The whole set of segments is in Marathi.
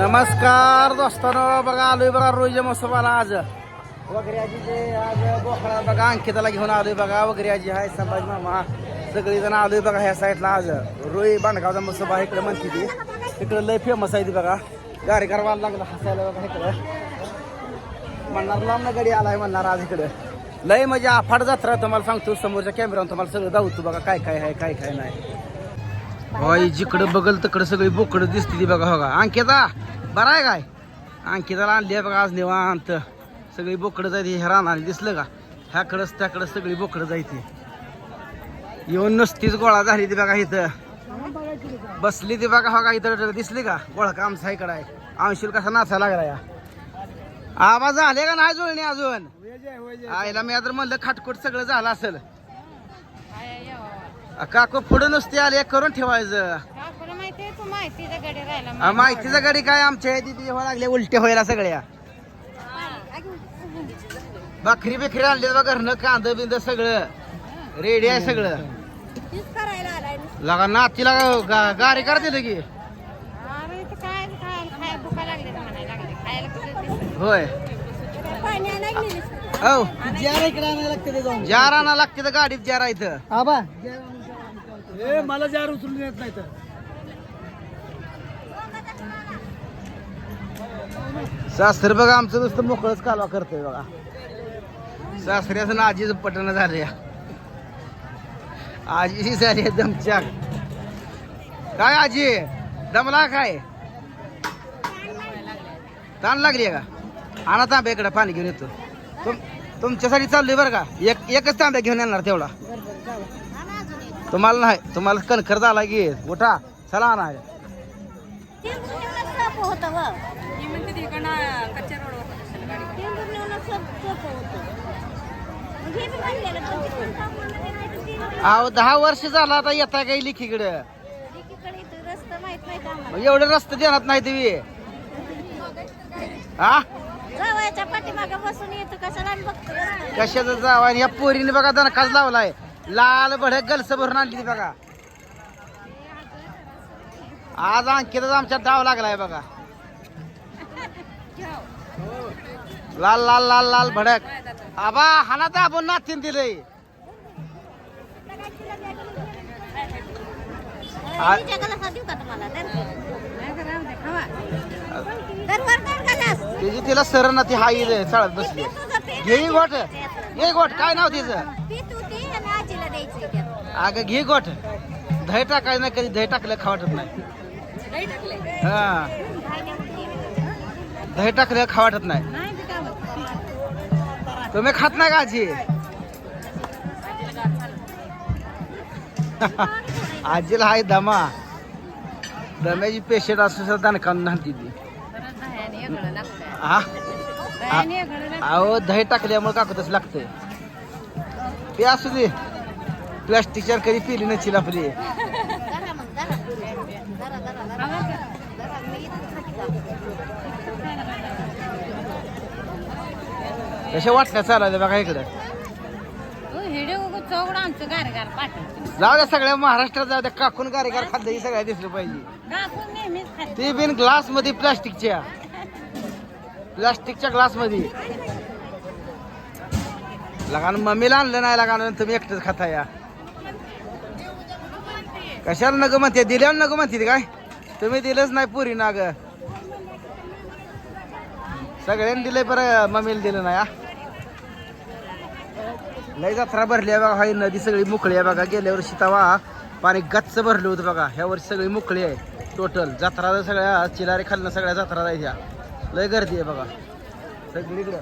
नमस्कार दोस्तांनो बघा आलोय बघा रोहिजा महोत्सवाला आज. वगैरे आजीचे आज बोकडा बघा अंकिताला घेऊन आलोय बघा. वगैरे आजी आहे संभाजी मामा. सगळी जण आलोय बघा ह्या साईडला आज. रोई बांडगावचा महोत्सव आहे इकडे म्हणते ती. इकडे लय फेमस आहे ती बघा. गाडी करवायला लागला हसायला बघा इकडं. म्हणणार लांब ना गाडी आलाय म्हणणार आज इकडे. लय म्हणजे आफाट जत्रा तुम्हाला सांगतो. समोरच्या कॅमेरावर तुम्हाला सगळं दावतो बघा काय काय आहे काय काय नाही. होय जिकडं बघल तिकडं सगळी बोकडं दिसते ती बघा होगा अंकिता बरं आहे काय? अंकिताला आणली आहे बघा आज निवांत. सगळी बोकडं जायची ह्या रानाने दिसलं का? ह्याकडंच त्याकडं सगळी बोकडं जायची येऊन नुसतीच गोळा झाली ती बघा इथं. बसली ती बघा हो बघा इथं दिसली का? गोळा का आमचा इकडं आहे? अंशील कसा नाचायला लागला या? आवाज आले का नाही जुळणी अजून? आईला मी आता म्हणलं खाटकोट सगळं झालं असेल. काकू पुढं नुसते आले करून ठेवायचं. आपल्याला माहिती आहे तू माहितीचा गडी राहिला आ, माहितीचा गाडी काय आमच्या तिथे व्हायला लागल्या उलट्या व्हायला सगळ्या. भाकरी बिकरी आणली बघ घरनं कांद बिंद सगळं. रेडी आहे सगळं. तीच करायला आलाय लगा नातीला गा- गारी कर दिलं की. अरे इथं काय खायला खाय भुका लागले म्हणायला लागले. खायला कुठे दिसत होय. पाणी आणायला गेलीस हो जार इकडे आणायला लागते ते जाऊन. लागते तर गाडीत जार इथं. आबा ए मला जार उचलून येत नाही तर. सासर बघा आमचं नुसतं मोकळच कालवा करतोय बघा. सासऱ्याचं ना आजीच पटणं झाले आजी झाली आहे काय आजी? दमला काय? ताण लागली आहे का? आणा तांब्या इकडे पाणी घेऊन येतो. तुम तुमच्यासाठी चाललोय बरं का? एक एकच तांब्या घेऊन येणार तेवढा. तुम्हाला नाही तुम्हाला कणखर झाला की उठा चला व. अहो दहा वर्ष झाला आता येता काही लिखीकडं रस्ता माहीत नाही का आम्हाला? मग एवढे रस्ते देणार नाही तुम्ही. हा? जावायच्या पाठीमागे बसून येतो कशाला आणि बघतो रस्ता. कशाचं जाव? आणि या पोरीने बघा दणकाच लावलाय. लाल भडक गलस भरून आणली ती बघा आज अंकितच आमच्या डाव लागलाय बघा लाल लाल लाल लाल भडक आबा हाना नातीन तर? वर कर गलास. तिची तिला सर ना ती हाई चालत बसली. घे गोट घे गोट काय नाव तिचं पी तू ती आणि आजीला द्यायचं त्यात. अगं घे गोट दही टाकायचं नाही कधी दही टाकलं खावं वाटत नाही। हा। दही टाकलं खावं वाटत नाही. तुम्ही खात नाही का आजी? आजीला हाय दमा। दम्याची पेशंट असू सुद्धा दणकावून नाहती ती। अहो दही टाकल्यामुळे काकू तसं लागतंय। ते असू दे। प्लास्टिकच्या कधी पिली नसतील आपली? कशा वाटल्या चालायला बघा इकडं. जाऊ द्या सगळ्या महाराष्ट्रात जाऊ द्या. काकून गारेगार खाल्लं ही सगळ्या दिसलं पाहिजे. ते बिन ग्लासमध्ये प्लास्टिकच्या प्लास्टिकच्या ग्लासमध्ये लगान मम्मीला आणलं नाही लगान तुम्ही एकटंच खाता या कशाला नग म्हणते? दिल्यावर नग म्हणते काय? तुम्ही दिलंच नाही पुरी ना ग सगळ्यांनी दिलंय बरं मम्मीला दिलं नाही लय जत्रा भरली आहे बघा हाय नदी सगळी मोकळी आहे बघा. गेल्या वर्षी तवा पाणी गच्च भरलं होतं बघा. ह्या वर्षी सगळी मोकळी आहे टोटल जत्रा सगळ्या चिलारे खालनं सगळ्या जत्रा जायच्या लय गर्दी आहे बघा. सगळीकडं.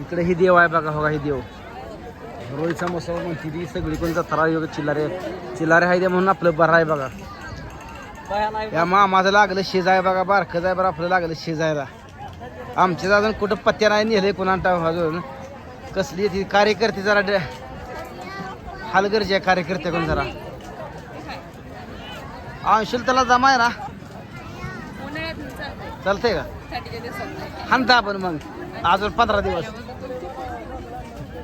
इकडे ही देव आहे बघा बघा ही देव. रोळीचा मसाला म्हणते ती सगळी कोण जत्रा योग चिल्लारे चिल्लारे आहे ते म्हणून आपलं बरं आहे बघा. या मामाचं लागलं शेजाय बघा बारकं जाय बरं आपलं लागलं शेजायला आमच्या अजून कुठं पत्त्या नाही नेले कोणा अजून. कसली ती कार्यकर्ते जरा ड- हलगर्जी आहे कार्यकर्ते कोण जरा. अंशुल त्याला जमाय ना? चालतंय का? हानता आपण मग. अजून पंधरा दिवस.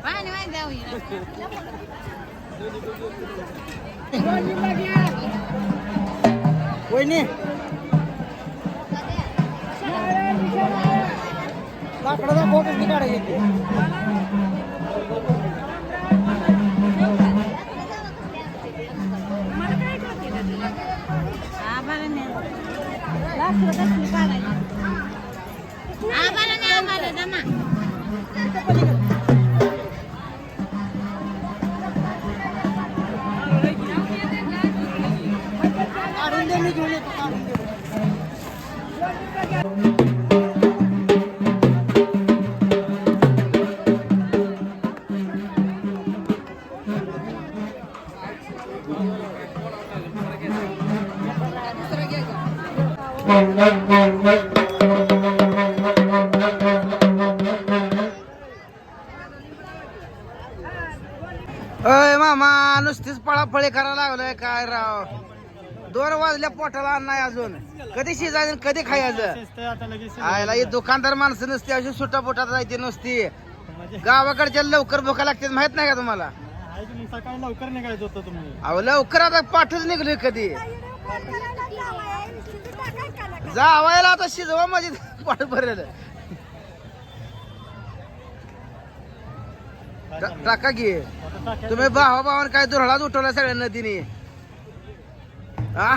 पाणी. वहिनी. आकडा दाखवा कसली काढायची आम्हाला नाही आम्हाला जमा. अय मामा नुसतीच पळापळी करायला लागलोय काय राव? दोन वाजल्या पोटाला नाही अजून. कधी शिजायचं आणि कधी खायचं? आता लगेच आयला ही दुकानदार माणसं नसते अशी सुट्टा पोटात जायची नुसती. म्हणजे गावाकडच्या लवकर भुका लागते माहीत नाही का तुम्हाला? आहे सकाळी लवकर निघायचं होतं तुम्ही. अहो लवकर आता पाठच निघलोय कधी. जावायला आता शिजवा माझी पाठ भरेल. टा- टाका आता टाकायचं. तुम्ही भावा भावान काय दुरळाच उठवला सगळ्या नदीने हा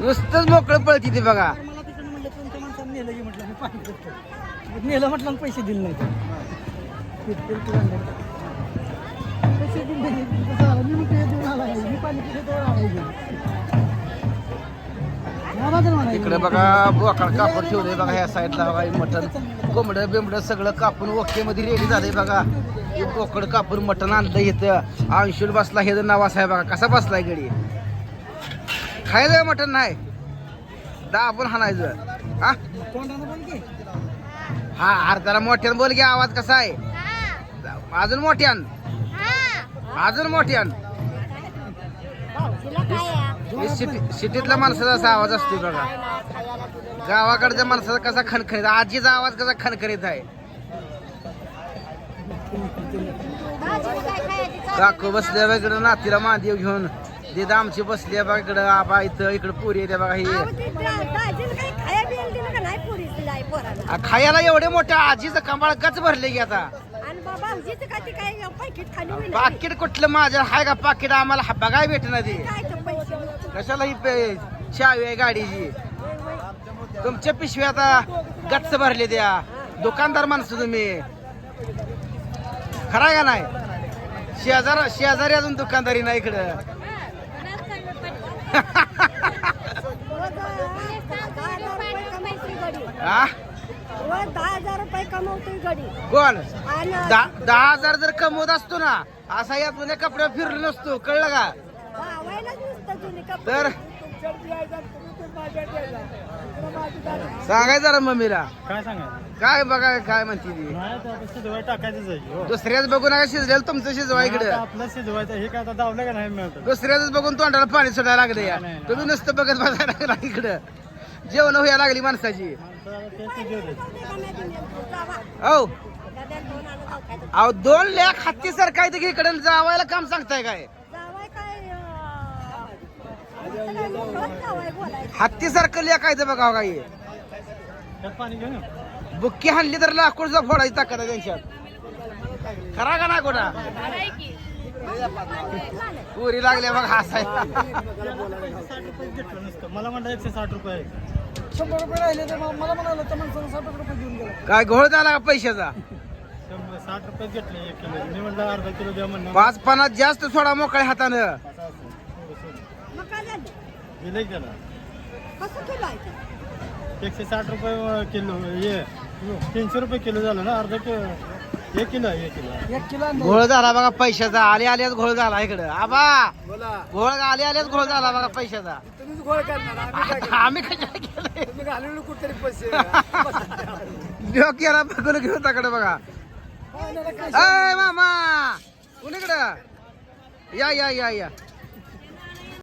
नुसतंच मोकळं पळती ती बघा मला तिकडनं म्हणलं तुमच्या माणसानं नेलं की म्हटलं मी पाणी देतो नेलं म्हटलं आणि पैसे दिले नाही पैसे दिले नाही. कसं झालं? मी म्हणतो हे देऊन आला आहे. मी पाणी पितो तो आणायचं. मला तर म्हणायचं. इकडे बघा बोकाड कापड ठेवलंय बघा ह्या साईडला बघा हे मटण कोंबड बिंबड सगळं कापून ओके मध्ये रेडी झालंय बघा हे बोकड कापून मटण आणलं इथं अंशुल बसला हे नाव आहे बघा कसा बसलाय गडी खायचं मटण नाही. दाबून हाणायचं. हा तोंडानं बोल की. हा अरे जरा मोठ्यान बोल की आवाज कसा आहे? अजून मोठ्यान? अजून मोठ्यान? तिला काय आहे? हे सिटी सिटीतल्या माणसाचा असा आवाज असतो बघा. गावाकडच्या माणसाचा कसा खणखणीत आजीचा आवाज कसा खणखणीत आहे. काकू बसल्या इकडं नातीला मांदेव घेऊन. दिदा आमची बसल्या बघा इकडं आबा इथं इकडं पुरी येते बघा ही. आ, खायला एवढे मोठे आजीचं कमाळ गच भरले की आता. पाकिट कुठलं माझं? हाय का पाकिट आम्हाला हा बघाय भेटणार ते. कशाला ही पे- चावी आहे गाडीची? तुमच्या पिशव्या आता गच्च भरले द्या दुकानदार माणसं तुम्ही. खराय का नाही? शेजार शेजारी अजून दुकानदारी नाही इकडं हा दहा हजार रुपये कमवतोय गडी कोण? दहा दहा हजार जर कमवत असतो ना असा यात म्हणजे कपडे फिरलो नसतो कळलं का? तर सांगाय जरा मम्मीला. काय सांगायचं? काय बघा काय म्हणते ती? नाही तर आता शिजवाय टाकायचंच आहे हो. दुसऱ्याच बघून नका शिजलेलं तुमचं शिजवा आता इकडं. आपलं शिजवायचं हे काय आता दावलं का नाही मिळत? दुसऱ्याच बघून तोंडाला पाणी सुटायला लागले या. नाही, नाही. तुम्ही नुसतं बघत बसायला लागला इकडं. जेवण व्हायला लागली माणसाची. औ. अहो दोन लेख हत्ती सर काय ते इकडे जावायला काम सांगताय काय काय? हत्ती सारखं लेख आहे ते बघा काही. घेऊन ये. बुक्की हाणली तर लाकूडचा फोडायची ताकद आहे त्यांच्यात. खरा का नाही कोणा पुरी लागल्या बघा हसायला. मला म्हणलं एकशे साठ रुपये. शंभर रुपये राहिले तर मग मला म्हणालं तर साठ रुपये घेऊन गेला. काय घोळ झाला का पैशाचा? साठ रुपये घेतले एक किलो. मी म्हणलं अर्धा किलो द्या म्हणलं. पाच पन्नास जास्त सोडा मोकळ्या हातानं असं असं. थोडं सोड. मग काय झालं दिलं त्याला कसं किलो आहे ते? एकशे साठ रुपये किलो ये तीनशे रुपये किलो झालं ना अर्धा किलो एक किलो आहे, एक किलो एक किलो घोळ झाला बघा पैशाचा आले आल्याच घोळ झाला इकडं. आबा! घोळ आले आल्याच घोळ झाला बघा पैशाचा. तुम्हीच गोळ करणार आम्ही तुम्ही कुठतरी पैसे. डोक्याला घेऊन ताकडे बघा. अय मामा! कुणीकडं या या या या.